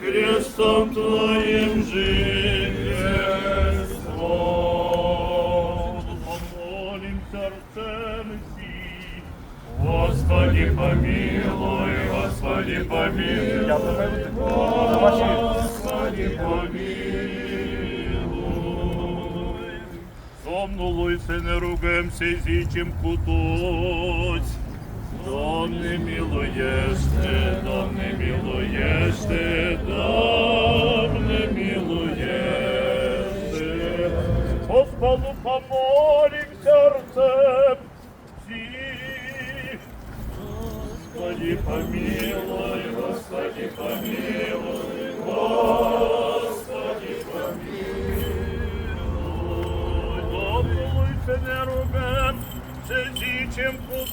крестом Твоим жительством. Помолим сердцем си, Господи помилуй, Господи помилуй, Господи помилуй. Сомнулуй се не ругаємся зічим кутось. Дом не милуєште, дом не милуєште, дом не милуєште. Господу помолим сердцем всіх. Господи, помилуй, Господи, помилуй, Fener ben Sezi için kul